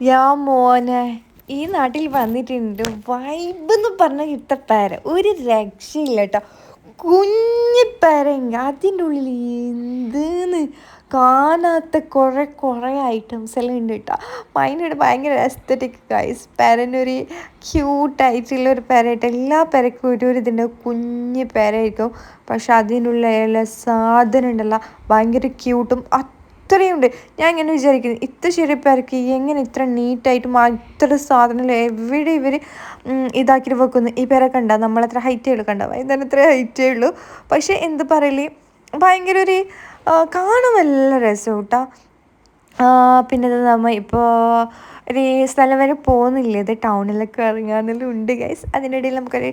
യാ മോനെ ഈ നാട്ടിൽ വന്നിട്ടുണ്ട് വൈബ് എന്ന് പറഞ്ഞ ഇത്ത പേര. ഒരു രക്ഷയില്ല കേട്ടോ കുഞ്ഞു പേരങ്ക അതിന്റെ ഉള്ളിൽ എന്തെന്ന് കാണാത്ത കുറേ കുറേ ഐറ്റംസ് എല്ലാം ഉണ്ട് കേട്ടോ. മൈനോട് ഭയങ്കര എസ്തറ്റിക് ഗൈസ് പേരനൊരു ക്യൂട്ടായിട്ടുള്ള ഒരു പേരായിട്ട് എല്ലാ പേരക്കും ഒരു ഒരു ഇതിന്റെ കുഞ്ഞ് പേരായിരിക്കും. പക്ഷെ അതിനുള്ള എല്ലാ സാധനം ഉണ്ടല്ലോ. ഭയങ്കര ക്യൂട്ടും അത്രയുണ്ട് ഞാൻ ഇങ്ങനെ വിചാരിക്കുന്നു ഇത്ര ചെറിയ പേരക്ക് എങ്ങനെ ഇത്ര നീറ്റായിട്ട് ഇത്ര സാധനങ്ങൾ എവിടെ ഇവർ ഇതാക്കിയിട്ട് വെക്കുന്നു? ഈ പേരെ കണ്ട നമ്മളത്ര ഹൈറ്റേ ഉള്ളൂ കണ്ട ഇതന്നെ ഇത്ര ഹൈറ്റേ ഉള്ളൂ. പക്ഷേ എന്ത് പറയൽ? ഭയങ്കര ഒരു കാണാൻ നല്ല രസം കേട്ടോ. പിന്നെ നമ്മൾ ഇപ്പോൾ സ്ഥലം വരെ പോകുന്നില്ല? ഇത് ടൗണിലൊക്കെ ഇറങ്ങാന്നെല്ലാം ഉണ്ട് ഗൈസ് അതിനിടയിൽ നമുക്കൊരു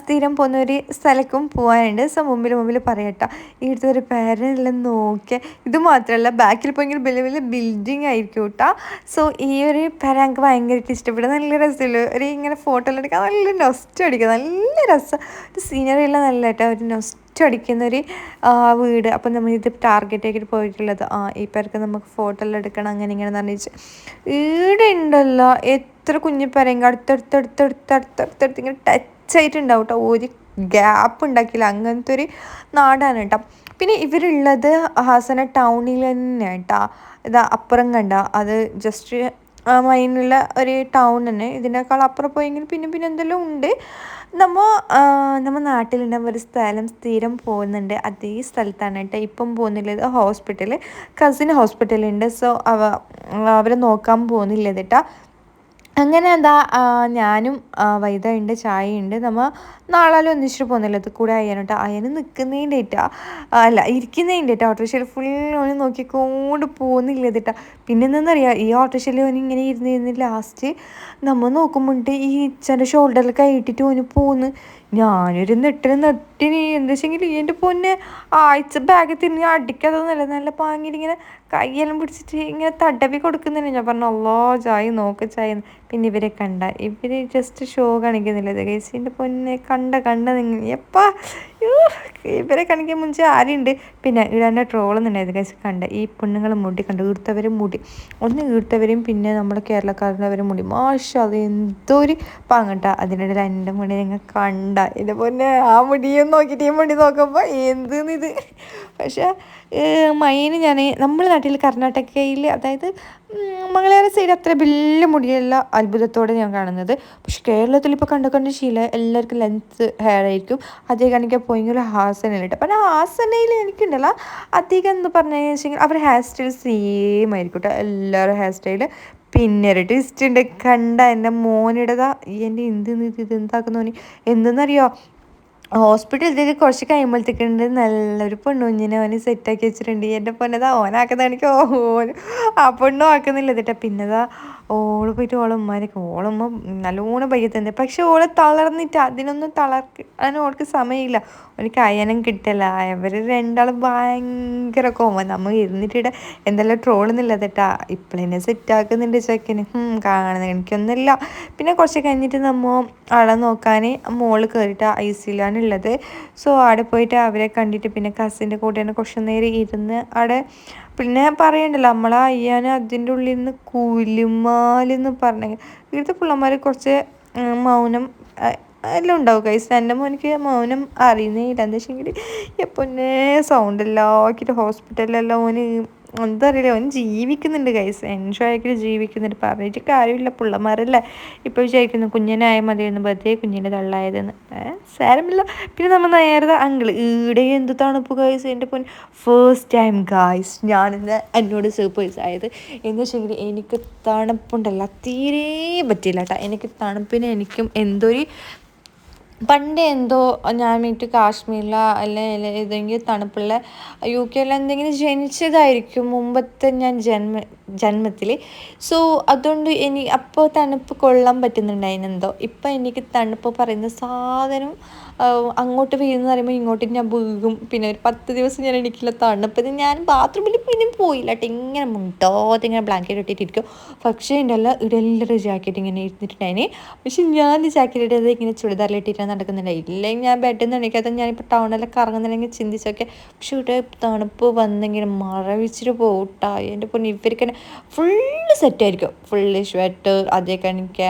സ്ഥിരം പോകുന്ന ഒരു സ്ഥലക്കും പോകാനുണ്ട് സോ മുമ്പിൽ മുമ്പിൽ പറയട്ടോ. ഇവിടുത്തെ ഒരു പേരെല്ലാം നോക്കിയ. ഇത് മാത്രമല്ല ബാക്കിൽ പോയെങ്കിൽ വലിയ വലിയ ബിൽഡിംഗ് ആയിരിക്കും കേട്ടോ സോ ഈ ഒരു പേര എനിക്ക് ഭയങ്കരമായിട്ട് ഇഷ്ടപ്പെടും നല്ല രസമല്ലോ? ഒരു ഇങ്ങനെ ഫോട്ടോ എല്ലാം എടുക്കാൻ നല്ല നൊസ്റ്റ് അടിക്കുക നല്ല രസം. ഒരു സീനറി എല്ലാം നല്ല കേട്ടോ ഒരു നൊസ്റ്റ് അടിക്കുന്നൊരു വീട്. അപ്പം നമ്മൾ ഇത് ടാർഗറ്റ് ആക്കിയിട്ട് പോയിട്ടുള്ളത് ആ ഈ നമുക്ക് ഫോട്ടോ എല്ലാം എടുക്കണം അങ്ങനെ ഇങ്ങനെ പറഞ്ഞു ഈടെ ഉണ്ടല്ലോ എത്ര കുഞ്ഞു പേരെങ്കിൽ അടുത്തടുത്തടുത്തടുത്തടുത്തടുത്ത് ഇങ്ങനെ ടച്ച് ആയിട്ടുണ്ടാവും കേട്ടോ ഒരു ഗ്യാപ്പ് ഉണ്ടാക്കിയില്ല അങ്ങനത്തെ ഒരു നാടാണ് കേട്ടോ. പിന്നെ ഇവരുള്ളത് ഹാസന ടൗണിൽ തന്നെ കേട്ടോ ഇതാ അപ്പുറം കണ്ട അത് ജസ്റ്റ് മൈനുള്ള ഒരു ടൗൺ തന്നെ. ഇതിനേക്കാൾ അപ്പുറം പോയെങ്കിൽ പിന്നെ പിന്നെ എന്തെല്ലാം ഉണ്ട്. നമ്മൾ നമ്മൾ നാട്ടിലുണ്ടാകുമ്പോൾ ഒരു സ്ഥലം സ്ഥിരം പോകുന്നുണ്ട്. അതേ സ്ഥലത്താണ് കേട്ടോ ഇപ്പം പോകുന്നില്ലത്. ഹോസ്പിറ്റൽ കസിൻ ഹോസ്പിറ്റലുണ്ട് സോ അവ അവരെ നോക്കാൻ പോകുന്നില്ല കേട്ടോ അങ്ങനെ എന്താ ഞാനും വൈദ ഉണ്ട് ചായ ഉണ്ട്. നമ്മൾ നാളാലും ഒന്നിച്ചിട്ട് പോകുന്നില്ല. അത് കൂടെ അയ്യാനോട്ടോ അയ്യന് നിൽക്കുന്നതിന്റെ ഏറ്റാ അല്ല ഇരിക്കുന്നതിന്റെ ഏറ്റാ ഓട്ടോറിക്ഷയിൽ ഫുൾ ഓന് നോക്കിക്കൊണ്ട് പോകുന്നില്ല ഇതിട്ടാ പിന്നെ എന്താണെന്നറിയാം ഈ ഓട്ടോറിക്ഷയിൽ ഓന് ഇങ്ങനെ ഇരുന്ന് ഇരുന്ന് ലാസ്റ്റ് നമ്മൾ നോക്കുമ്പോണ്ട് ഈ ഇച്ചന്റെ ഷോൾഡറിൽ കൈയിട്ടിട്ട് ഓന് പോകുന്നു ഞാനൊരു നെട്ടിന് നെട്ടിന് എന്താ വെച്ചെങ്കിൽ എന്റെ പൊന്നെ ആഴ്ച ബാഗ് തിരിഞ്ഞ് അടിക്കാതെ നല്ല പാങ്ങിൽ ഇങ്ങനെ കൈയെല്ലാം പിടിച്ചിട്ട് ഇങ്ങനെ തടവി കൊടുക്കുന്നുണ്ട് ഞാൻ പറഞ്ഞു അല്ലോ ചായ നോക്ക് ചായ. പിന്നെ ഇവരെ കണ്ട. ഇവർ ജസ്റ്റ് ഷോ കാണിക്കുന്നില്ല. ഗൈസിന്റെ പൊന്നെ കണ്ട കണ്ട നിങ്ങൾ എപ്പാ? ഇവരെ കാണിക്കാൻ മുൻപ് ആരുണ്ട്? പിന്നെ ഇവരെന്നെ ട്രോളുന്നുണ്ടായിരുന്നു കഴിച്ച് കണ്ട ഈ പെണ്ണുങ്ങൾ മുടി കണ്ട ഈർത്തവരും മുടി. ഒന്ന് ഈർത്തവരും പിന്നെ നമ്മുടെ കേരളക്കാരുടെ മുടി. മാഷ അത് എന്തോ ഒരു പാങ്ങട്ട അതിനിടയിൽ എന്റെ മുടി നിങ്ങൾ കണ്ട. ഇതേപോലെ ആ മുടിയും നോക്കിയിട്ട് ഈ മുടി നോക്കുമ്പോൾ എന്തെന്ന് ഇത്? പക്ഷേ മൈന് ഞാൻ നമ്മുടെ നാട്ടിൽ കർണാടകയിൽ അതായത് മംഗളയാര സൈഡ് അത്ര വലിയ മുടിയുള്ള അത്ഭുതത്തോടെ ഞാൻ കാണുന്നത്. പക്ഷെ കേരളത്തിൽ ഇപ്പോൾ കണ്ട കണ്ട ശീല എല്ലാവർക്കും ലെങ്ത്ത് ഹെയർ ആയിരിക്കും. അതേ കാണിക്കാൻ പോയെങ്കിൽ ഒരു ഹാസനയിലിട്ട് ആ ഹാസനയിൽ എനിക്കുണ്ടല്ലോ അധികം എന്ന് പറഞ്ഞു വെച്ചെങ്കിൽ അവരുടെ ഹെയർ സ്റ്റൈൽ സെയിം ആയിരിക്കും കേട്ടോ എല്ലാവരും ഹെയർ സ്റ്റൈൽ പിന്നെ ഒരു ട്വിസ്റ്റ് ഉണ്ട് കണ്ട എന്റെ മോനിടതാ. എന്റെ എന്ത് ഇത് എന്താക്കുന്നോനി? എന്തെന്നറിയോ? ഹോസ്പിറ്റലിലേക്ക് കുറച്ച് കഴിയുമ്പോഴത്തേക്കുണ്ട് നല്ലൊരു പെണ്ണുഞ്ഞിനെ അവന് സെറ്റാക്കി വെച്ചിട്ടുണ്ട്. എന്റെ പൊന്നതാ ഓനാക്കുന്നതാണെങ്കിൽ ഓ ആ പെണ്ണും ആക്കുന്നില്ല എന്നിട്ട് പിന്നെതാ ഓൾ പോയിട്ട് ഓളെ ഉമ്മാരൊക്കെ ഓളമ്മ നല്ലോണം പയ്യത്തന്നെ പക്ഷെ ഓളെ തളർന്നിട്ട് അതിനൊന്നും തളർക്ക് അതിന് ഓൾക്ക് സമയമില്ല. എനിക്ക് അയനം കിട്ടില്ല. അവർ രണ്ടാളും ഭയങ്കര കോമ. നമ്മൾ ഇരുന്നിട്ടിടെ എന്തെല്ലാം ട്രോളുന്നില്ല തെട്ടാ ഇപ്പോഴെന്നെ സെറ്റാക്കുന്നുണ്ട് ചെക്കന്. കാണുന്നത് എനിക്കൊന്നുമില്ല. പിന്നെ കുറച്ച് കഴിഞ്ഞിട്ട് നമ്മൾ ആളെ നോക്കാൻ മോൾ കയറിയിട്ട് ഐ സിയിലാണുള്ളത് സോ അവിടെ പോയിട്ട് അവരെ കണ്ടിട്ട് പിന്നെ കസിന്റെ കൂടെയാണ് കുറച്ച് നേരം ഇരുന്ന് അവിടെ പിന്നെ പറയണ്ടല്ലോ നമ്മളെ അയ്യാൻ അതിന്റെ ഉള്ളിൽ നിന്ന് കുലുമാലെന്ന് പറഞ്ഞെങ്കിൽ ഇവിടുത്തെ പിള്ളമാർ കുറച്ച് മൗനം എല്ലാം ഉണ്ടാവും കൈസ് എന്റെ മോനിക്ക് മൗനം അറിയുന്നേ ഇല്ല. എന്താ വെച്ചെങ്കിൽ എപ്പൊന്നെ സൗണ്ട് എല്ലാം ആക്കിയിട്ട് ഹോസ്പിറ്റലിലെല്ലാം ഓന് എന്താ അറിയില്ല അവൻ ജീവിക്കുന്നുണ്ട് കൈസ് എൻജോയ് ആക്കി ജീവിക്കുന്നുണ്ട്. പറഞ്ഞിട്ട് കാര്യമില്ല. പിള്ളമാരല്ലേ? ഇപ്പോൾ വിചാരിക്കുന്നു കുഞ്ഞിനായ മതിയായിരുന്നു. ബർത്ത്ഡേ കുഞ്ഞിന്റെ തള്ളായതെന്ന്. സാരമില്ല. പിന്നെ നമ്മൾ നേരത്തെ അങ്കിൾ ഈടെ എന്ത് തണുപ്പ് ഗൈസ് എന്റെ പൊൻ ഫസ്റ്റ് ടൈം ഗായ്സ് ഞാനിന്ന് എന്നോട് സർപ്രൈസ് ആയത് എന്ന് വെച്ചെങ്കിൽ എനിക്ക് തണുപ്പുണ്ടല്ല. തീരെ പറ്റില്ല കേട്ടോ എനിക്ക് തണുപ്പിന് എനിക്കും എന്തൊരു പണ്ട് എന്തോ ഞാൻ മീറ്റ് കാശ്മീരിലോ അല്ലെങ്കിൽ ഏതെങ്കിലും തണുപ്പുള്ള യു കെയിലോ എന്തെങ്കിലും ജനിച്ചതായിരിക്കും മുമ്പത്തെ ഞാൻ ജന്മ ജന്മത്തിൽ സോ അതുകൊണ്ട് ഇനി അപ്പോൾ തണുപ്പ് കൊള്ളാൻ പറ്റുന്നുണ്ടായിരുന്നു എന്തോ. ഇപ്പം എനിക്ക് തണുപ്പ് പറയുന്ന സാധനം അങ്ങോട്ട് വീഴുന്ന പറയുമ്പോൾ ഇങ്ങോട്ട് ഞാൻ വീകും പിന്നെ ഒരു പത്ത് ദിവസം ഞാൻ എണീക്കില്ല തണുപ്പത് ഞാൻ ബാത്റൂമിൽ പിന്നെ പോയില്ല കേട്ടോ. ഇങ്ങനെ മുണ്ടോത്ത് ഇങ്ങനെ ബ്ലാങ്കറ്റ് ഇട്ടിട്ടിരിക്കും. പക്ഷേ എന്റെ എല്ലാ ഇടെല്ലാവരും ജാക്കറ്റ് ഇങ്ങനെ ഇരുന്നിട്ടുണ്ടായിന് പക്ഷെ ഞാൻ ഈ ജാക്കറ്റ് ഇട്ടത് ഇങ്ങനെ ചുരിദാറിലിട്ടിട്ടാണ് നടക്കുന്നുണ്ടായി. ഇല്ലെങ്കിൽ ഞാൻ ബെഡിൽ നിന്ന് എണീക്കാത്ത ഞാനിപ്പോൾ ടൗണിലൊക്കെ ഇറങ്ങുന്നുണ്ടെങ്കിൽ ചിന്തിച്ചൊക്കെ പക്ഷെ ഇവിടെ തണുപ്പ് വന്നിങ്ങനെ മറവിച്ചിട്ട് പോട്ടാ എന്റെ പൊന്നെ ഇവർക്ക് തന്നെ ഫുള്ള് സെറ്റായിരിക്കും ഫുള്ള് സ്വെറ്റർ അതേ കണിക്ക്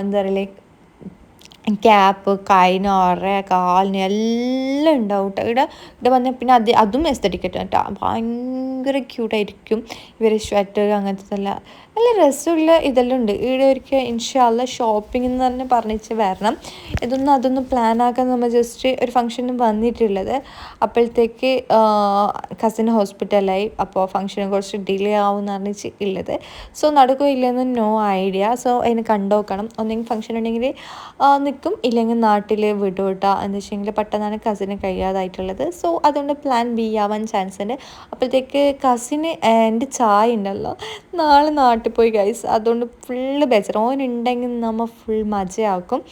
എന്താ പറയുക ക്യാപ്പ് കൈന് ഒറ കാലിന് എല്ലാം ഉണ്ടാവും കേട്ടോ ഇവിടെ ഇവിടെ വന്നാൽ പിന്നെ അത് അതും എസ്തറ്റിക് കേട്ടോ ഭയങ്കര ക്യൂട്ടായിരിക്കും ഇവർ സ്വെറ്റർ അങ്ങനത്തെ നല്ല രസമുള്ള ഇതെല്ലാം ഉണ്ട്. ഇവിടെ ഒരിക്കൽ ഇൻഷാല്ല ഷോപ്പിംഗ് എന്ന് പറഞ്ഞ് പറഞ്ഞിച്ച് വരണം. ഇതൊന്നും അതൊന്നും പ്ലാൻ ആക്കാൻ നമ്മൾ ജസ്റ്റ് ഒരു ഫംഗ്ഷനും വന്നിട്ടുള്ളത്. അപ്പോഴത്തേക്ക് കസിൻ ഹോസ്പിറ്റലായി അപ്പോൾ ഫംഗ്ഷന് കുറച്ച് ഡിലേ ആവും എന്ന് പറഞ്ഞിട്ട് ഉള്ളത് സോ നടക്കുകയില്ലെന്ന് നോ ഐഡിയ സോ അതിന് കണ്ടോക്കണം. ഒന്നെങ്കിൽ ഫംഗ്ഷൻ ഉണ്ടെങ്കിൽ നിൽക്കും ഇല്ലെങ്കിൽ നാട്ടിൽ വിട്ടുവിട്ടാ എന്ന് വെച്ചെങ്കിൽ പെട്ടെന്നാണ് കസിന് കഴിയാതായിട്ടുള്ളത്. സോ അതുകൊണ്ട് പ്ലാൻ ബി ആവാൻ ചാൻസ് ഉണ്ട്. അപ്പോഴത്തേക്ക് കസിന് എന്റെ ചായ ഉണ്ടല്ലോ. നാളെ നാട്ടിൽ പോയി ഗൈസ് അതുകൊണ്ട് ഫുള്ള് ബെച്ചർ ഓൻ ഉണ്ടെങ്കിൽ നമ്മൾ ഫുൾ മജയാക്കും.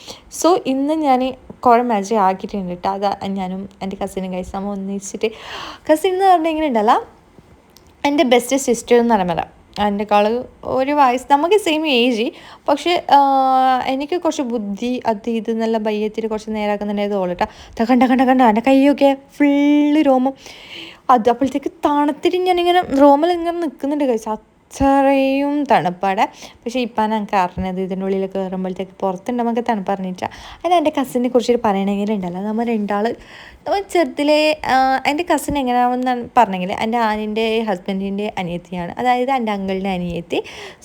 സോ ഇന്ന് ഞാൻ കുറേ മജ ആക്കിയിട്ടുണ്ട് കേട്ടോ അത് ഞാനും എന്റെ കസിനും ഗൈസ് നമ്മൾ ഒന്നിച്ചിട്ട് കസിൻ എന്ന് പറഞ്ഞാൽ ഇങ്ങനെ ഉണ്ടല്ലോ. എന്റെ ബെസ്റ്റ് സിസ്റ്റർ എന്ന് പറയാൻ എന്റെ കൾ ഒരു വയസ്സ് നമുക്ക് സെയിം ഏജ് പക്ഷേ എനിക്ക് കുറച്ച് ബുദ്ധി അത് ഇത് നല്ല ബയ്യത്തിൽ കുറച്ച് നേരാക്കുന്നുണ്ടായത് ഓളിട്ടാ കണ്ട കണ്ട കണ്ട എന്റെ കൈയൊക്കെ ഫുള്ള് രോമം. അത് അപ്പോഴത്തേക്ക് തണുത്തിട്ട് ഞാനിങ്ങനെ റോമിൽ ഇങ്ങനെ നിൽക്കുന്നുണ്ട് കഴിച്ചാൽ അത്രയും തണുപ്പാടെ. പക്ഷേ ഇപ്പം ഞങ്ങൾക്ക് അറിഞ്ഞത് ഇതിന്റെ ഉള്ളിലൊക്കെ കയറുമ്പോഴത്തേക്ക് പുറത്തുണ്ട്. നമുക്ക് തണുപ്പ് അറിഞ്ഞിട്ടാ. അതിന് എന്റെ കസിനെ കുറിച്ച് പറയണമെങ്കിൽ ഉണ്ടല്ലോ നമ്മൾ രണ്ടാൾ നമ്മൾ ചെറുതിലെ എന്റെ കസിൻ എങ്ങനെയാണെന്ന് പറഞ്ഞെങ്കിൽ എന്റെ ആനിന്റെ ഹസ്ബൻഡിന്റെ അനിയത്തിയാണ്. അതായത് എന്റെ അങ്കിളിന്റെ അനിയത്തി.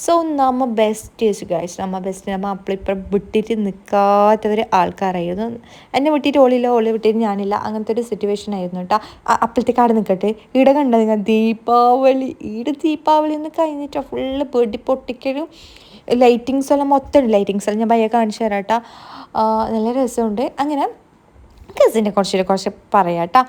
സോ നമ്മ ബെസ്റ്റ് ഗൈസ് നമ്മ ബെസ്റ്റ് നമ്മ അപ്പളിപ്പം വിട്ടിട്ട് നിൽക്കാത്തവർ ആൾക്കാരായിരുന്നു. എന്നെ വിട്ടിട്ട് ഓളില്ല ഓളി വിട്ടിട്ട് ഞാനില്ല. അങ്ങനത്തെ ഒരു സിറ്റുവേഷൻ ആയിരുന്നു കേട്ടോ അപ്പോഴത്തേക്ക് അവിടെ നിൽക്കട്ടെ ഇവിടെ കണ്ടത് ദീപാവലി. ഈട് ദീപാവലി എന്ന് കഴിഞ്ഞിട്ട് ഫുള്ള് പേടി പൊട്ടിക്കലും ലൈറ്റിങ്സ് എല്ലാം മൊത്തം ലൈറ്റിങ്സ് എല്ലാം ഞാൻ ഭയ കാണിച്ചു തരാം കേട്ടോ നല്ല രസമുണ്ട്. അങ്ങനെ കസിനെ കുറച്ച് കുറച്ച് പറയാം കേട്ടോ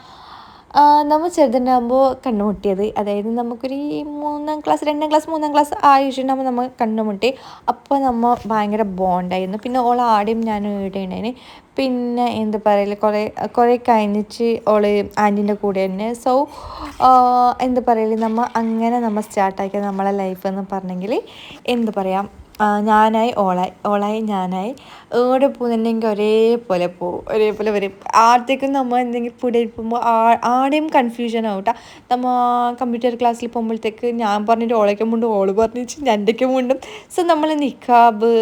നമ്മൾ ചെറുതുണ്ടാകുമ്പോൾ കണ്ണുമുട്ടിയത് അതായത് നമുക്കൊരു മൂന്നാം ക്ലാസ് രണ്ടാം ക്ലാസ് മൂന്നാം ക്ലാസ് ആയിട്ടുണ്ടാകുമ്പോൾ നമ്മൾ കണ്ണുമുട്ടി അപ്പോൾ നമ്മൾ ഭയങ്കര ബോണ്ടായിരുന്നു. പിന്നെ ഓൾ ആടെയും ഞാനും ഇവിടെ ഉണ്ടായിന്. പിന്നെ എന്താ പറയൽ കുറേ കുറേ കഴിഞ്ഞിട്ട് ഓൾ ആന്റീന്റെ കൂടെ തന്നെ. സോ എന്താ പറയൽ നമ്മൾ അങ്ങനെ നമ്മൾ സ്റ്റാർട്ടാക്കിയ നമ്മളെ ലൈഫ് എന്ന് പറഞ്ഞെങ്കിൽ എന്ത് പറയാം? ഞാനായി ഓളായി ഓളായി ഞാനായി. എവിടെ പോകുന്നുണ്ടെങ്കിൽ ഒരേപോലെ പോകും. ഒരേപോലെ വരും. ആദ്യത്തേക്കും നമ്മൾ എന്തെങ്കിലും പുടെ പോകുമ്പോൾ ആ ആടെയും കൺഫ്യൂഷൻ ആവും കേട്ടോ നമ്മൾ കമ്പ്യൂട്ടർ ക്ലാസ്സിൽ പോകുമ്പോഴത്തേക്ക് ഞാൻ പറഞ്ഞിട്ട് ഓളയ്ക്കും മുണ്ടും ഓൾ പറഞ്ഞിട്ട് ഞണ്ടയ്ക്കും മുണ്ടും. സോ നമ്മൾ നിക്കാബ്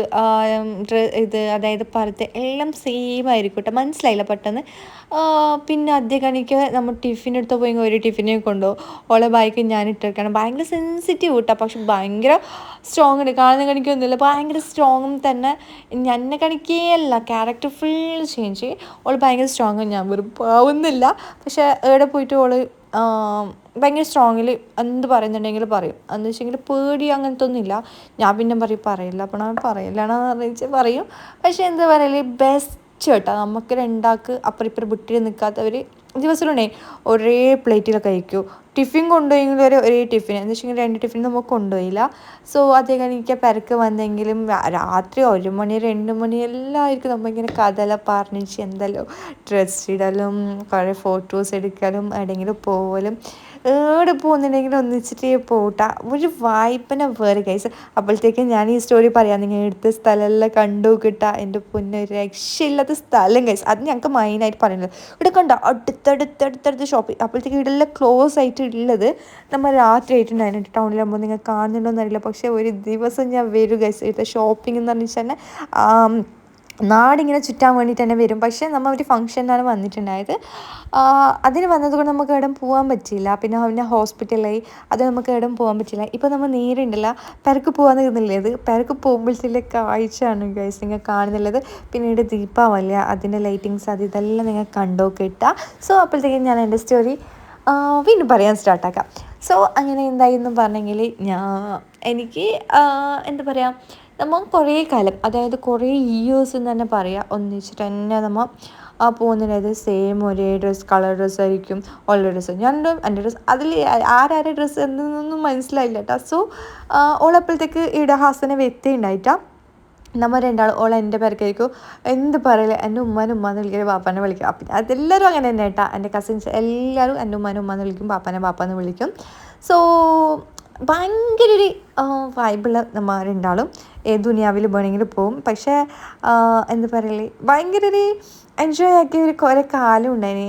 ഇത് അതായത് പറത്ത് എല്ലാം സെയിം ആയിരിക്കും കേട്ടോ മനസ്സിലായില്ല പെട്ടെന്ന്. പിന്നെ അധ്യ കണിക്ക് നമ്മൾ ടിഫിൻ എടുത്ത് പോയി ഒരു ടിഫിനെ കൊണ്ടുപോകും ഓളെ ബൈക്ക് ഞാൻ ഇട്ടിരിക്കണം ഭയങ്കര സെൻസിറ്റീവ് കേട്ടോ പക്ഷെ ഭയങ്കര സ്ട്രോങ് ഉണ്ട് കാണുന്ന കണിക്കൊന്നുമില്ല. ഭയങ്കര സ്ട്രോങ്ങും തന്നെ. ഞാൻ അല്ല ക്യാരക്ടർ ഫുൾ ചേഞ്ച് ചെയ്യും ഓൾ ഭയങ്കര സ്ട്രോങ് ഞാൻ വെറും പാവുന്നില്ല പക്ഷെ എവിടെ പോയിട്ട് ഓൾ ഭയങ്കര സ്ട്രോങ്ങിൽ എന്ത് പറയുന്നുണ്ടെങ്കിൽ പറയും. എന്ന് വെച്ചെങ്കിൽ പേടി അങ്ങനത്തെ ഒന്നുമില്ല ഞാൻ പിന്നെ പറയും പറയില്ല അപ്പോൾ ഞാൻ പറയില്ലാണെന്ന് പറഞ്ഞാൽ പറയും. പക്ഷെ എന്താ പറയൽ ബെസ്റ്റ് കേട്ടോ നമുക്ക് രണ്ടാൾക്ക് അപ്പുറം ഇപ്പുറം വിട്ടിട്ട് നിൽക്കാത്തവർ ദിവസമുണ്ടേ ഒരേ പ്ലേറ്റിലൊക്കെ കഴിക്കൂ. ടിഫിൻ കൊണ്ടുപോയെങ്കിൽ ഒരു ഒരേ ടിഫിൻ. എന്ന് വെച്ചിട്ടുണ്ടെങ്കിൽ രണ്ട് ടിഫിൻ നമുക്ക് കൊണ്ടുപോയില്ല. സോ അതേ എനിക്ക് പെരക്ക് വന്നെങ്കിലും രാത്രി ഒരു മണി രണ്ട് മണി എല്ലാം ആയിരിക്കും നമ്മളിങ്ങനെ കഥയെല്ലാം പറഞ്ഞിച്ച് എന്തല്ലോ ഡ്രസ്സ് ഇടലും കുറേ ഫോട്ടോസ് എടുക്കലും എവിടെയെങ്കിലും പോവലും എവിടെ പോകുന്നുണ്ടെങ്കിലും ഒന്നിച്ചിട്ട് പോട്ട. ഒരു വായ്പനെ വേറെ കൈസ് അപ്പോഴത്തേക്കും ഞാൻ ഈ സ്റ്റോറി പറയാം. നിങ്ങൾ എടുത്ത സ്ഥലമെല്ലാം കണ്ടു കിട്ട. എന്റെ പൊന്നെ രക്ഷയില്ലാത്ത സ്ഥലം കൈസ് അത് ഞങ്ങൾക്ക് മെയിനായിട്ട് പറയുന്നത് ഇവിടെ കണ്ടോ? അടുത്തടുത്തടുത്തടുത്ത് ഷോപ്പിംഗ് അപ്പോഴത്തേക്ക് ഇവിടെ ക്ലോസ് ആയിട്ട് ഉള്ളത് നമ്മൾ രാത്രി ആയിട്ടുണ്ടായിരുന്നു. ടൗണിലാകുമ്പോൾ നിങ്ങൾ കാണുന്നുണ്ടോ എന്നറിയില്ല പക്ഷേ ഒരു ദിവസം ഞാൻ വരും ഗൈസ് ഇവിടുത്തെ ഷോപ്പിംഗ് എന്ന് പറഞ്ഞാൽ തന്നെ നാടിങ്ങനെ ചുറ്റാൻ വേണ്ടിയിട്ട് തന്നെ വരും. പക്ഷേ നമ്മൾ ഒരു ഫംഗ്ഷനാണ് വന്നിട്ടുണ്ടായത്. അതിന് വന്നതുകൊണ്ട് നമുക്ക് എവിടെയും പോകാൻ പറ്റിയില്ല. പിന്നെ അവനെ ഹോസ്പിറ്റലായി അത് നമുക്ക് എവിടെയും പോകാൻ പറ്റില്ല ഇപ്പോൾ നമ്മൾ നേരിണ്ടല്ല. പെരക്ക് പോകാൻ നിൽക്കുന്നില്ലേ പെരക്ക് പോകുമ്പോഴത്തേക്ക് കാഴ്ചയാണ് ഗൈസ് നിങ്ങൾ കാണുന്നുള്ളത്. പിന്നീട് ദീപാവലി അതിന്റെ ലൈറ്റിങ്സ് അത് ഇതെല്ലാം നിങ്ങൾ കണ്ടോ കിട്ടുക സോ അപ്പോഴത്തേക്കും ഞാൻ എന്റെ സ്റ്റോറി വീണ്ടും പറയാൻ സ്റ്റാർട്ടാക്കാം സോ അങ്ങനെ എന്തായിരുന്നു പറഞ്ഞെങ്കിൽ ഞാൻ എനിക്ക് എന്താ പറയുക നമ്മൾ കുറേ കാലം അതായത് കുറേ ഇയേഴ്സ് എന്ന് തന്നെ പറയാം. ഒന്നിച്ചിട്ട് തന്നെ നമ്മൾ ആ പോകുന്നത് സെയിം ഒരേ ഡ്രസ്സ് കളർ ഡ്രസ്സ് ആയിരിക്കും. ഉള്ള ഡ്രസ്സ് ഞാൻ എന്റെ ഡ്രസ്സ് അതിൽ ആരാരുടെ ഡ്രസ്സ് എന്നൊന്നും മനസ്സിലായില്ല കേട്ടോ സോ ഓളപ്പോഴത്തേക്ക് ഇവിടെ ഹാസനെ വ്യക്തി നമ്മൾ രണ്ടാൾ ഓൾ എന്റെ പേർക്കായിരിക്കും എന്ത് പറയില്ല എന്റെ ഉമ്മാനും ഉമ്മാന്ന് വിളിക്കുക പാപ്പാനെ വിളിക്കും അപ്പം അതെല്ലാവരും അങ്ങനെ തന്നെ കേട്ടാ എന്റെ കസിൻസ് എല്ലാവരും എന്റെ ഉമ്മാനും ഉമ്മാന്ന് വിളിക്കും പാപ്പാനെ പാപ്പാന്ന് വിളിക്കും. സോ ഭയങ്കര ഒരു വൈബുള്ള നമ്മൾ രണ്ടാളും. ഏത് ദുനിയാവിൽ വേണമെങ്കിലും പോവും. പക്ഷേ എന്ത് എന്താ പറയൽ? ഭയങ്കര ഒരു എൻജോയ് ആക്കിയ ഒരു കുറേ കാലം ഉണ്ടായിന്.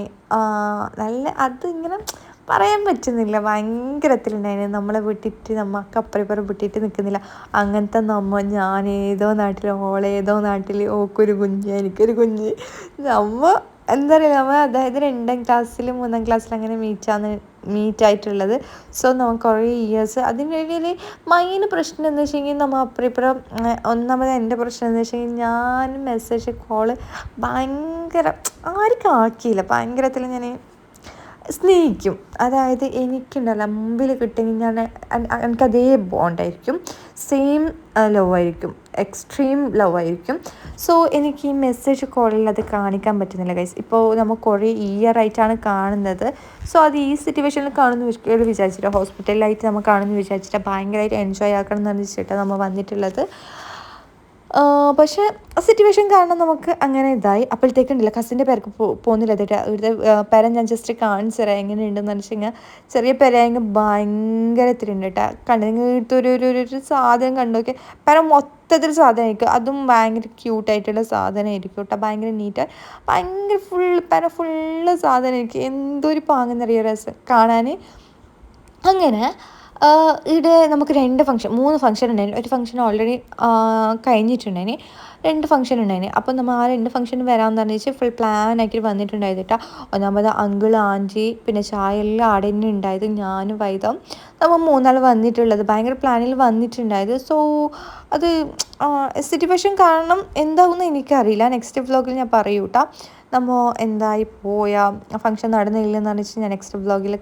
നല്ല അത് ഇങ്ങനെ പറയാൻ പറ്റുന്നില്ല. ഭയങ്കരത്തിലുണ്ടായിന് നമ്മളെ വിട്ടിട്ട് നമ്മൾക്ക് അപ്പുറം ഇപ്പുറം വിട്ടിട്ട് നിൽക്കുന്നില്ല അങ്ങനത്തെ നമ്മ ഞാൻ ഏതോ നാട്ടിൽ ഓളേതോ നാട്ടിൽ ഓക്കൊരു കുഞ്ഞ് എനിക്കൊരു കുഞ്ഞ് നമ്മ എന്താ പറയുക നമ്മൾ അതായത് രണ്ടാം ക്ലാസ്സിൽ മൂന്നാം ക്ലാസ്സിൽ അങ്ങനെ മീറ്റാന്ന് മീറ്റ് ആയിട്ടുള്ളത്. സോ നമുക്ക് കുറേ ഇയേഴ്സ് അതിനിടയിൽ മൈന് പ്രശ്നം എന്താ കഴിഞ്ഞാൽ നമ്മൾ അപ്പുറം ഇപ്പുറം ഒന്നാമത് എന്റെ പ്രശ്നം എന്താ കഴിഞ്ഞാൽ ഞാൻ മെസ്സേജ് കോൾ ഭയങ്കര ആർക്കും ആക്കിയില്ല. ഭയങ്കരത്തിൽ ഞാൻ സ്നേഹിക്കും. അതായത് എനിക്കുണ്ടല്ലോ മുമ്പിൽ കിട്ടുമെങ്കിൽ ഞാൻ എനിക്ക് അതേ ബോണ്ടായിരിക്കും സെയിം ലവ് ആയിരിക്കും. എക്സ്ട്രീം ലവ് ആയിരിക്കും. സോ എനിക്ക് ഈ മെസ്സേജ് കോളിൽ അത് കാണിക്കാൻ പറ്റുന്നില്ല ഗൈസ് ഇപ്പോൾ നമ്മൾ കുറേ ഇയർ ആയിട്ടാണ് കാണുന്നത്. സോ അത് ഈ സിറ്റുവേഷനിൽ കാണുമെന്ന് വിചാ- വിചാരിച്ചിട്ട് ഹോസ്പിറ്റലിലായിട്ട് നമ്മൾ കാണുമെന്ന് വിചാരിച്ചിട്ട് ഭയങ്കരമായിട്ട് എൻജോയ് ആക്കണം എന്ന് വെച്ചിട്ടാണ് നമ്മൾ വന്നിട്ടുള്ളത്. പക്ഷേ സിറ്റുവേഷൻ കാരണം നമുക്ക് അങ്ങനെ ഇതായി. അപ്പോഴത്തേക്കുണ്ടല്ലോ കസിന്റെ പേർക്ക് പോകുന്നില്ല കേട്ടോ ഇവിടുത്തെ പേര ഞാൻ ജസ്റ്റ് കാണിച്ചു തരാം. എങ്ങനെയുണ്ടെന്ന് വെച്ച് കഴിഞ്ഞാൽ ചെറിയ പെരയെങ്കിൽ ഭയങ്കരത്തിലുണ്ട് കേട്ടോ. കണ്ടെങ്കിൽ ഒരു ഒരു ഒരു- ഒരു സാധനം കണ്ടു പേര മൊത്തത്തിൽ സാധനമായിരിക്കും. അതും ഭയങ്കര ക്യൂട്ടായിട്ടുള്ള സാധനമായിരിക്കും കേട്ടോ. ഭയങ്കര നീറ്റ് ഭയങ്കര ഫുൾ പേര ഫുള്ള് സാധനമായിരിക്കും. എന്തൊരു പാങ്ങെന്നറിയോ രസം. കാണാൻ അങ്ങനെ ഇവിടെ നമുക്ക് രണ്ട് ഫംഗ്ഷൻ മൂന്ന് ഫംഗ്ഷൻ ഉണ്ടായിരുന്നു ഒരു ഫംഗ്ഷൻ ഓൾറെഡി കഴിഞ്ഞിട്ടുണ്ടായിന്. രണ്ട് ഫംഗ്ഷൻ ഉണ്ടായിന്. അപ്പോൾ നമ്മൾ ആ രണ്ട് ഫംഗ്ഷൻ വരാമെന്ന് പറഞ്ഞാൽ ഫുൾ പ്ലാൻ ആക്കി വന്നിട്ടുണ്ടായത് കേട്ടോ ഒന്നാമത് അങ്കിൾ ആന്റി പിന്നെ ചായ എല്ലാം ആടെ തന്നെ ഉണ്ടായത് ഞാനും വൈദം. നമ്മൾ മൂന്നാൾ വന്നിട്ടുള്ളത്. ഭയങ്കര പ്ലാനിൽ വന്നിട്ടുണ്ടായത്. സോ അത് സിറ്റുവേഷൻ കാരണം എന്താവുമെന്ന് എനിക്കറിയില്ല. നെക്സ്റ്റ് വ്ലോഗിൽ ഞാൻ പറയൂട്ടാ. നമ്മൾ എന്തായി പോയ? ഫംഗ്ഷൻ നടന്നില്ലെന്ന് അറിയിച്ച് ഞാൻ നെക്സ്റ്റ് ബ്ലോഗിൽ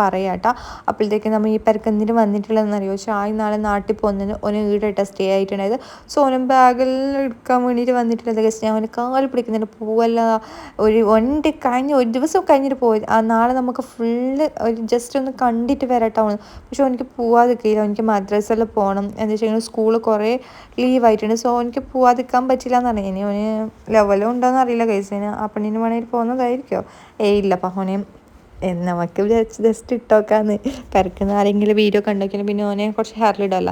പറയാം കേട്ടോ അപ്പോഴത്തേക്ക് നമ്മൾ ഈ പെരക്കെന്തിന് വന്നിട്ടുള്ളതെന്ന് അറിയോ? ആയി നാളെ നാട്ടിൽ പോകുന്നതിന് ഒരു ഈടായിട്ട് സ്റ്റേ ആയിട്ടുണ്ടായത്. സോ ഓനും ബാഗിൽ എടുക്കാൻ വേണ്ടിയിട്ട് വന്നിട്ടുള്ളത് ഗസ്റ്റ് ഞാൻ അവന് കാൽ പിടിക്കുന്നുണ്ട്. പോവല്ല. ഒരു വണ്ടി കഴിഞ്ഞ് ഒരു ദിവസം കഴിഞ്ഞിട്ട് പോയി. ആ നാളെ നമുക്ക് ഫുള്ള് ഒരു ജസ്റ്റ് ഒന്ന് കണ്ടിട്ട് വരട്ടോ പക്ഷെ എനിക്ക് പോവാതിരിക്കില്ല എനിക്ക് മദ്രസയിൽ പോകണം എന്താ വെച്ച് കഴിഞ്ഞാൽ സ്കൂൾ കുറേ ലീവ് ആയിട്ടുണ്ട്. സോ എനിക്ക് പോവാതിരിക്കാൻ പറ്റില്ല എന്ന് ഇനി അവന് ലെവലും ഉണ്ടോയെന്ന് അറിയില്ല കേസിന് പെണ്ണിന് വേണമെങ്കിൽ പോകുന്നതായിരിക്കോ? ഏയ് ഇല്ല അവനെ നമുക്ക് വിചാരിച്ച് ജസ്റ്റ് ഇട്ടോക്കാന്ന്. കരക്കുന്ന ആരെങ്കിലും വീഡിയോ കണ്ടോക്കിയാലും പിന്നെ ഓനെ കുറച്ച് ഹെയറിലിടല്ല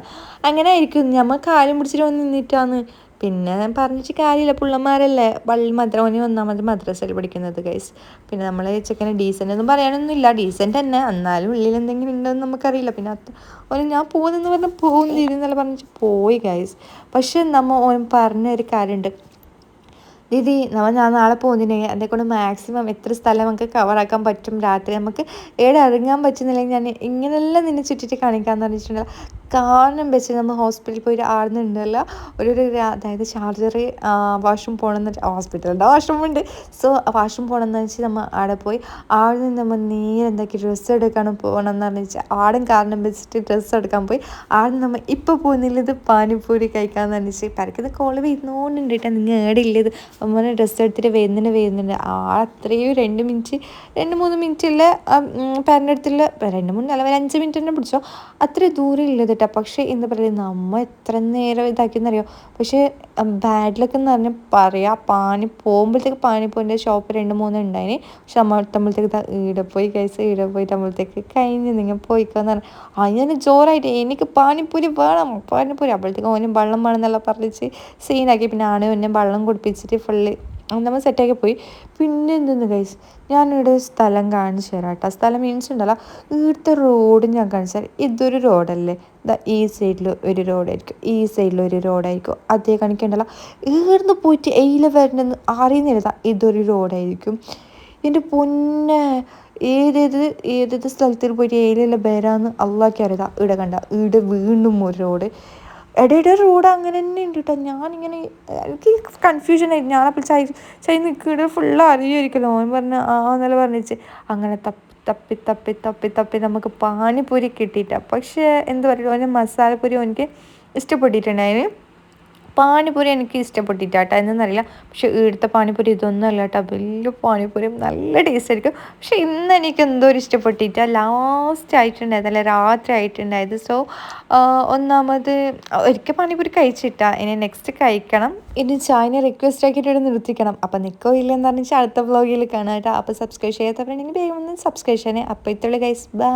അങ്ങനെ ആയിരിക്കും. നമ്മൾ കാലും പിടിച്ചിട്ട് വന്ന് നിന്നിട്ടാന്ന്. പിന്നെ പറഞ്ഞിട്ട് കാര്യമില്ല. പുള്ളന്മാരല്ലേ പള്ളി മദ്ര ഓനെ ഒന്നാമത് മദ്രസയിൽ പഠിക്കുന്നത് ഗൈസ് പിന്നെ നമ്മൾ ചെക്കനെ ഡീസന്റ് ഒന്നും പറയാനൊന്നുമില്ല. ഡീസന്റ് തന്നെ എന്നാലും ഉള്ളിൽ എന്തെങ്കിലും ഉണ്ടെന്ന് നമുക്കറിയില്ല. പിന്നെ അത് ഓന് ഞാൻ പോകുന്നെന്ന് പറഞ്ഞാൽ പോകുന്നിരുന്നല്ല പറഞ്ഞിട്ട് പോയി ഗൈസ് പക്ഷെ നമ്മൾ ഓൻ പറഞ്ഞ ഒരു കാര്യമുണ്ട്. ദീദി നമ്മൾ ഞാൻ നാളെ പോകുന്നില്ലെങ്കിൽ അതേ കൊണ്ട് മാക്സിമം എത്ര സ്ഥലം നമുക്ക് കവറാക്കാൻ പറ്റും? രാത്രി നമുക്ക് എവിടെ ഇറങ്ങാൻ പറ്റുന്നില്ലെങ്കിൽ ഞാൻ ഇങ്ങനെല്ലാം നിന്നെ ചുറ്റിട്ട് കാണിക്കാമെന്ന് പറഞ്ഞിട്ടുണ്ടല്ലോ. കാരണം വെച്ച് നമ്മൾ ഹോസ്പിറ്റലിൽ പോയി ആടുന്നുണ്ടല്ല ഒരു അതായത് ചാർജറ് വാഷ്റൂം പോകണമെന്ന് ഹോസ്പിറ്റലിന്റെ വാഷ്റൂം ഉണ്ട്. സോ വാഷ്റൂം പോകണമെന്ന് വെച്ച് നമ്മൾ അവിടെ പോയി അവിടെ നിന്ന് നമ്മൾ നേരെ എന്താക്കി ഡ്രസ്സ് എടുക്കാൻ പോകണം എന്ന് പറഞ്ഞാൽ ആടും കാരണം വെച്ചിട്ട് ഡ്രസ്സ് എടുക്കാൻ പോയി. ആടെ നമ്മൾ ഇപ്പോൾ പോകുന്നില്ല ഇത് പാനിപ്പൂരി കഴിക്കാമെന്ന് പറഞ്ഞിട്ട് പരക്കുന്ന കോൾ വരുന്നോണ്ടുണ്ട് കേട്ടോ നിങ്ങൾ ഏടില്ലത് അമ്മ ഡ്രസ്സ് എടുത്തിട്ട് വരുന്നുണ്ട് വരുന്നുണ്ട്. അത്രയും രണ്ട് മിനിറ്റ് രണ്ട് മൂന്ന് മിനിറ്റിൽ പേരന്റെ അടുത്തുള്ള രണ്ട് മൂന്ന് അല്ല ഒരു അഞ്ച് മിനിറ്റ് തന്നെ പിടിച്ചോ. അത്ര ദൂരം ഇല്ലത് പക്ഷേ എന്താ പറയുക നമ്മൾ എത്ര നേരം ഇതാക്കിയെന്നറിയോ? പക്ഷേ ബാഡ് ലക്ക് എന്ന് പറഞ്ഞാൽ പറയാം പാനി പോകുമ്പോഴത്തേക്ക് പാനിപ്പൂവിന്റെ ഷോപ്പ് രണ്ട് മൂന്ന് ഉണ്ടായിന്. പക്ഷെ നമ്മൾ എത്തുമ്പോഴത്തേക്ക് ഈടെ പോയി കഴിച്ച് ഈടെ പോയി നമ്മളത്തേക്ക് കഴിഞ്ഞ് നിങ്ങൾ പോയിക്കോന്ന് പറഞ്ഞു. അങ്ങനെ ജോറായിട്ട് എനിക്ക് പാനിപ്പൂരി വേണം. പാനിപ്പൂരി അപ്പോഴത്തേക്ക് ഓനും വെള്ളം വേണമെന്നെല്ലാം പറഞ്ഞിട്ട് സീനാക്കി പിന്നെ ആണ് ഒന്നും വെള്ളം കുടിപ്പിച്ചിട്ട് ഫുള്ള് നമ്മൾ സെറ്റാക്കി പോയി. പിന്നെ എന്തെന്ന് കഴിച്ച് ഞാനിവിടെ ഒരു സ്ഥലം കാണിച്ചു തരാം കേട്ടോ. സ്ഥലം മീൻസ് ഉണ്ടല്ലോ ഇവിടുത്തെ റോഡ് ഞാൻ കാണിച്ചു തരാം. ഇതൊരു റോഡല്ലേ ഇതാ ഈ സൈഡിൽ ഒരു റോഡായിരിക്കും ഈ സൈഡിൽ ഒരു റോഡായിരിക്കും അതേ കാണിക്കണ്ടല്ലോ ഇവിടുന്ന് പോയിട്ട് എയിലെ വരണമെന്ന് അറിയുന്നില്ല. ഇതൊരു റോഡായിരിക്കും എന്റെ പൊന്നെ ഏതേത് ഏതേത് സ്ഥലത്തിൽ പോയിട്ട് ഏതെല്ലാം വരാമെന്ന് അള്ളാക്കി അറിയാം. ഇവിടെ കണ്ട ഇവിടെ വീണ്ടും ഒരു റോഡ് ഇടയുടെ റോഡ് അങ്ങനെ തന്നെ ഉണ്ട് കേട്ടോ ഞാനിങ്ങനെ എനിക്ക് കൺഫ്യൂഷൻ ആയി. ഞാൻ ചൈ ചൈ നിൽക്കുക ഫുൾ അറിയുമായിരിക്കുമല്ലോ ഓൻ പറഞ്ഞ ആ എന്നല്ല പറഞ്ഞിച്ച്. അങ്ങനെ തപ്പി തപ്പി തപ്പി തപ്പി തപ്പി നമുക്ക് പാനിപ്പൂരി കിട്ടിയിട്ട. പക്ഷേ എന്താ പറയുക ഓന്റെ മസാലപ്പൂരി എനിക്ക് ഇഷ്ടപ്പെട്ടിട്ടുണ്ടായിരുന്നു പാനിപ്പൂരി എനിക്ക് ഇഷ്ടപ്പെട്ടിട്ടാട്ടോ എന്നറിയില്ല പക്ഷെ ഇവിടുത്തെ പാനിപ്പൂരി ഇതൊന്നും അല്ല കേട്ടോ വലിയ പാനിപ്പൂരി നല്ല ടേസ്റ്റ് ആയിരിക്കും. പക്ഷെ ഇന്ന് എനിക്ക് എന്തോ ഒരു ഇഷ്ടപ്പെട്ടിട്ട്. ലാസ്റ്റ് ആയിട്ടുണ്ടായത് അല്ല രാത്രി ആയിട്ടുണ്ടായത്. സോ ഒന്നാമത് ഒരിക്കൽ പാനിപ്പൂരി കഴിച്ചിട്ടാ. ഇനി നെക്സ്റ്റ് കഴിക്കണം. ഇനി ചായനെ റിക്വസ്റ്റ് ആക്കിയിട്ട് നിർത്തിക്കണം. അപ്പം നിൽക്കോ ഇല്ലെന്ന് പറഞ്ഞാൽ അടുത്ത വ്ളോഗിൽ കാണാം കേട്ടോ അപ്പോൾ സബ്സ്ക്രൈബ് ചെയ്യാത്തവരുണ്ടെങ്കിൽ വേഗം ഒന്ന് സബ്സ്ക്രൈബ് ചെയ്യണേ. അപ്പോൾ ഇത്രയുള്ള ഗൈസ് ബൈ